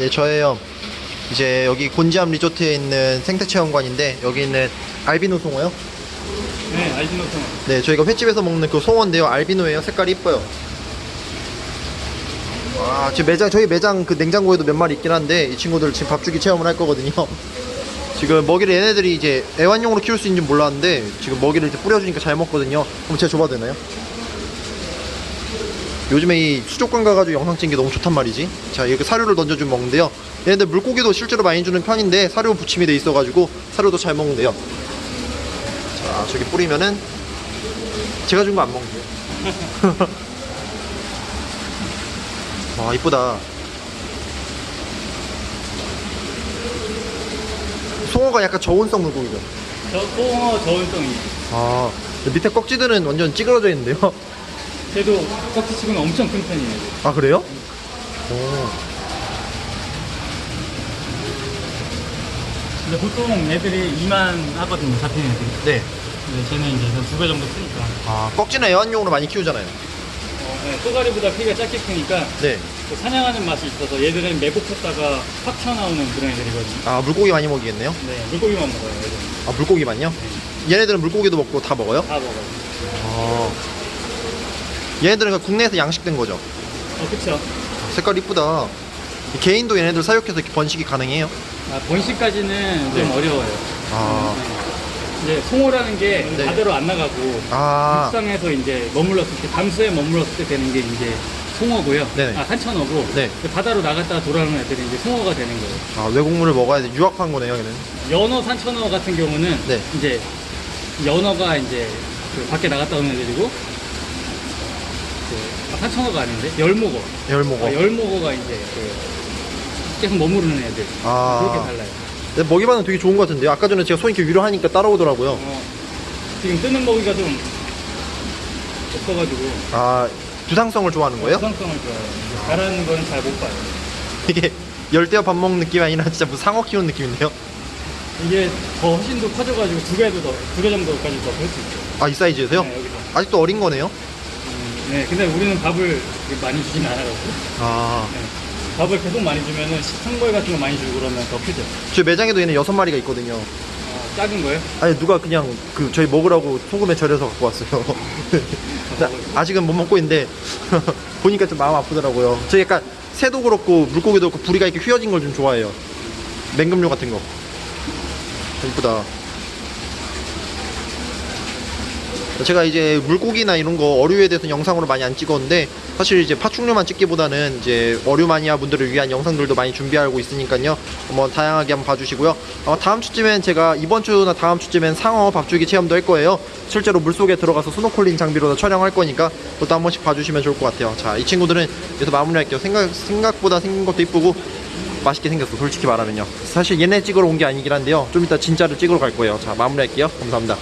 네, 저예요. 이제 여기 곤지암 리조트에 있는 생태체험관인데 여기 있는 알비노 송어요. 네, 알비노 통. 네, 저희가 횟집에서 먹는 그 송어인데요. 알비노예요. 색깔이 이뻐요. 와, 지금 매장 저희 매장 그 냉장고에도 몇 마리 있긴 한데 이 친구들 지금 밥 주기 체험을 할 거거든요. 지금 먹이를 얘네들이 이제 애완용으로 키울 수 있는지 몰랐는데 지금 먹이를 이제 뿌려주니까 잘 먹거든요. 그럼 제가 줘봐도 되나요? 요즘에 이 수족관 가가지고 영상 찍는 게 너무 좋단 말이지. 자, 이렇게 사료를 던져주면 먹는데요. 얘네들 물고기도 실제로 많이 주는 편인데 사료 부침이 돼 있어가지고 사료도 잘 먹는데요. 자, 저기 뿌리면은 제가 준 거 안 먹는데요. 와, 이쁘다. 송어가 약간 저온성 물고기죠. 저 송어 저온성이. 아, 밑에 꺽지들은 완전 찌그러져 있는데요. 걔도 꺽지치고는 엄청 큰 편이에요. 아, 그래요? 오. 근데 보통 애들이 2만 하거든요, 잡힌 애들이. 네. 근데 쟤는 이제 한 두 배 정도 크니까. 아, 꺽지는 애완용으로 많이 키우잖아요. 어, 네, 쏘가리보다 피가 작게 크니까 네. 또 사냥하는 맛이 있어서 얘들은 매복했다가 확 튀어나오는 그런 애들이거든요. 아, 물고기 많이 먹이겠네요? 네, 물고기만 먹어요, 애들은. 아, 물고기만요? 얘네들은 물고기도 먹고 다 먹어요? 다 먹어요. 아. 얘네들은 국내에서 양식된 거죠? 어, 그쵸. 색깔 이쁘다. 개인도 얘네들 사육해서 이렇게 번식이 가능해요? 아, 번식까지는 좀 네. 어려워요. 아, 이제 송어라는 게 네. 바다로 안 나가고 아, 육상에서 이제 머물렀을 때 담수에 머물렀을 때 되는 게 이제 송어고요. 네네. 아 산천어고 네. 그 바다로 나갔다가 돌아오는 애들이 이제 송어가 되는 거예요. 아, 외국물을 먹어야 돼. 유학한 거네요, 얘는. 연어 산천어 같은 경우는 네. 이제 연어가 이제 그 밖에 나갔다 오는 애들이고 그, 아, 산천어가 아닌데 열목어. 열먹어. 아, 열목어가 이제 그 계속 머무르는 애들. 아. 그렇게 달라요. 근데 먹이 반응 되게 좋은 것 같은데요. 아까 전에 제가 손 이렇게 위로 하니까 따라오더라고요. 어, 지금 뜨는 먹이가 좀 없어가지고 아, 두상성을 좋아하는 거예요? 구성성을 좋아해요. 잘하는 건잘못 봐요. 이게 열대어 밥 먹는 느낌이 아니라 진짜 무슨 상어 키우는 느낌인데요? 이게 더 훨씬 더 커져가지고 두 배도 더, 두 배 정도까지 더클수 있어요. 아, 이 사이즈에서요? 네, 여기서. 아직도 어린 거네요? 음, 네, 근데 우리는 밥을 많이 주진 않아가지고. 아, 네. 밥을 계속 많이 주면은 식성벌 같은 거 많이 주고 그러면 더 크죠. 저희 매장에도 얘네 여섯 마리가 있거든요. 어, 작은 거예요? 아니, 누가 그냥 그 저희 먹으라고 소금에 절여서 갖고 왔어요. 나 아직은 못 먹고 있는데, 보니까 좀 마음 아프더라고요. 저 약간 새도 그렇고 물고기도 그렇고 부리가 이렇게 휘어진 걸 좀 좋아해요. 맹금류 같은 거. 이쁘다. 제가 이제 물고기나 이런 거 어류에 대해서 영상으로 많이 안 찍었는데 사실 이제 파충류만 찍기보다는 이제 어류 마니아 분들을 위한 영상들도 많이 준비하고 있으니까요. 한번 다양하게 한번 봐주시고요. 아마 다음 주쯤엔 제가 이번 주나 다음 주쯤엔 상어 밥주기 체험도 할 거예요. 실제로 물 속에 들어가서 스노클링 장비로 촬영할 거니까 그것도 한 번씩 봐주시면 좋을 것 같아요. 자, 이 친구들은 여기서 마무리할게요. 생각, 생각보다 생긴 것도 이쁘고 맛있게 생겼어. 솔직히 말하면요. 사실 얘네 찍으러 온 게 아니긴 한데요. 좀 이따 진짜를 찍으러 갈 거예요. 자, 마무리할게요. 감사합니다.